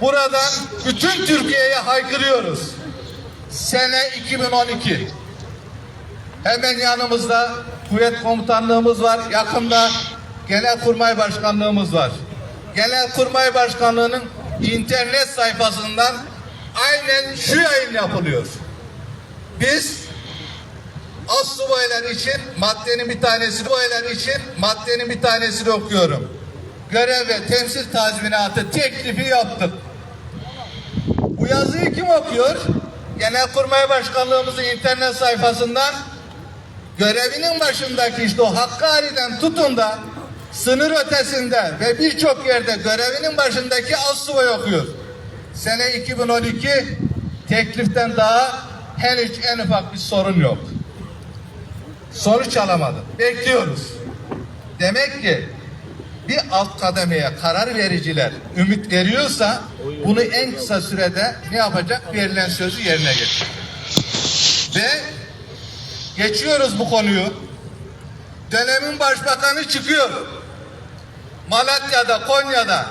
buradan bütün Türkiye'ye haykırıyoruz. Sene 2012. Hemen yanımızda kuvvet komutanlığımız var. Yakında Genelkurmay Başkanlığımız var. Genelkurmay Başkanlığı'nın internet sayfasından aynen şu yayın yapılıyor. Biz Assubaylar için maddenin bir tanesini, subaylar için maddenin bir tanesini okuyorum. Görev ve temsil tazminatı teklifi yaptık. Yazıyı kim okuyor? Genelkurmay Başkanlığımızın internet sayfasından görevinin başındaki işte o Hakkari'den tutun da sınır ötesinde ve birçok yerde görevinin başındaki assubay okuyor. Sene 2012 tekliften daha henüz en ufak bir sorun yok. Sonuç alamadı. Bekliyoruz. Demek ki bir alt kademeye karar vericiler ümit veriyorsa bunu en kısa sürede ne yapacak? Verilen sözü yerine getirecek. Ve geçiyoruz bu konuyu. Dönemin başbakanı çıkıyor. Malatya'da, Konya'da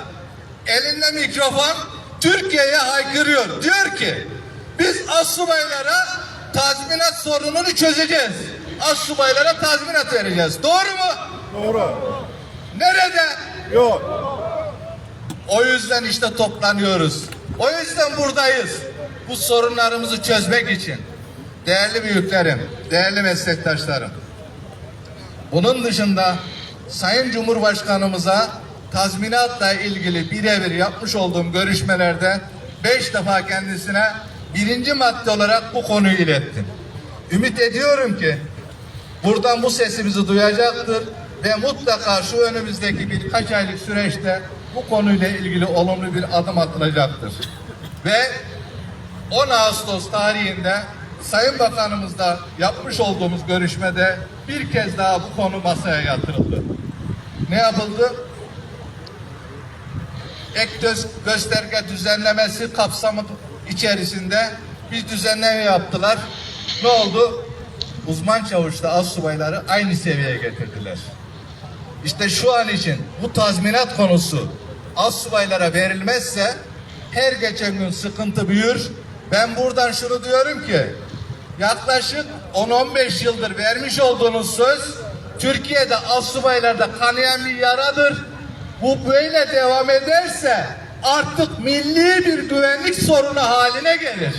elinde mikrofon Türkiye'ye haykırıyor. Diyor ki biz assubaylara tazminat sorununu çözeceğiz. Assubaylara tazminat vereceğiz. Doğru mu? Doğru. Nerede? Yok. O yüzden işte toplanıyoruz. O yüzden buradayız. Bu sorunlarımızı çözmek için. Değerli büyüklerim, değerli meslektaşlarım. Bunun dışında Sayın Cumhurbaşkanımıza tazminatla ilgili birebir yapmış olduğum görüşmelerde beş defa kendisine birinci madde olarak bu konuyu ilettim. Ümit ediyorum ki buradan bu sesimizi duyacaktır ve mutlaka şu önümüzdeki birkaç aylık süreçte bu konuyla ilgili olumlu bir adım atılacaktır. Ve 10 Ağustos tarihinde Sayın Bakanımızla yapmış olduğumuz görüşmede bir kez daha bu konu masaya yatırıldı. Ne yapıldı? Ek gösterge düzenlemesi kapsamı içerisinde bir düzenleme yaptılar. Ne oldu? Uzman çavuşla astsubayları aynı seviyeye getirdiler. İşte şu an için bu tazminat konusu astsubaylara verilmezse her geçen gün sıkıntı büyür. Ben buradan şunu diyorum ki yaklaşık 10-15 yıldır vermiş olduğunuz söz Türkiye'de astsubaylarda kanayan bir yaradır. Bu böyle devam ederse artık milli bir güvenlik sorunu haline gelir.